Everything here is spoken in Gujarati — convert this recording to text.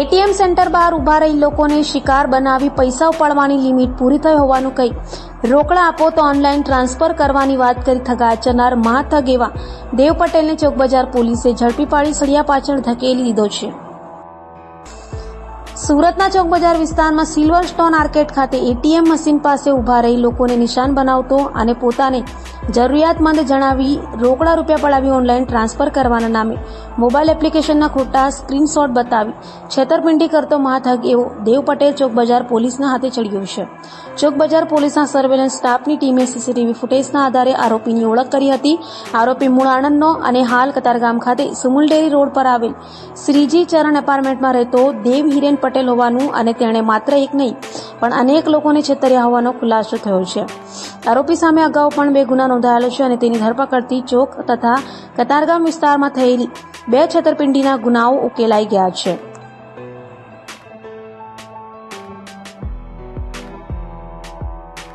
એટીએમ સેન્ટર બહાર ઊભા રહી લોકોને શિકાર બનાવી પૈસા ઉપાડવાની લિમિટ પૂરી થઈ હોવાનું કહી રોકડા આપો તો ઓનલાઈન ટ્રાન્સફર કરવાની વાત કરી થગા ચનાર મહાથગ એવા. દેવ પટેલને ચોકબજાર પોલીસે ઝડપી પાડી સળિયા પાછળ ધકેલી દીધો છે. સુરતના ચોક બજાર વિસ્તારમાં સિલ્વર સ્ટોન આર્કેટ ખાતે એટીએમ મશીન પાસે ઊભા રહી લોકોને નિશાન બનાવતો અને પોતાને જરૂરિયાતમંદ જણાવી રોકડા રૂપિયા પડાવી ઓનલાઈન ટ્રાન્સફર કરવાના નામે મોબાઈલ એપ્લિકેશનના ખોટા સ્ક્રીનશોટ બતાવી છેતરપિંડી કરતો મહાથગ એવો દેવ પટેલ ચોક બજાર પોલીસના હાથે ચડ્યો છે. ચોક બજાર પોલીસના સર્વેલન્સ સ્ટાફની ટીમે સીસીટીવી ફૂટેજના આધારે આરોપીની ઓળખ કરી હતી. આરોપી મૂળ આણંદનો અને હાલ કતારગામ ખાતે સુમુલ ડેરી રોડ પર આવેલ શ્રીજી ચરણ એપાર્ટમેન્ટમાં રહેતો દેવ હિરેન પટેલ હોવાનું અને તેણે માત્ર એક નહીં પણ અનેક લોકોને છેતર્યા હોવાનો ખુલાસો થયો છે. આરોપી સામે અગાઉ પણ બે ગુના નોંધાયેલો છે અને તેની ધરપકડથી ચોક તથા કતારગામ વિસ્તારમાં થયેલી બે છેતરપિંડીના ગુનાઓ ઉકેલાઈ ગયા છે.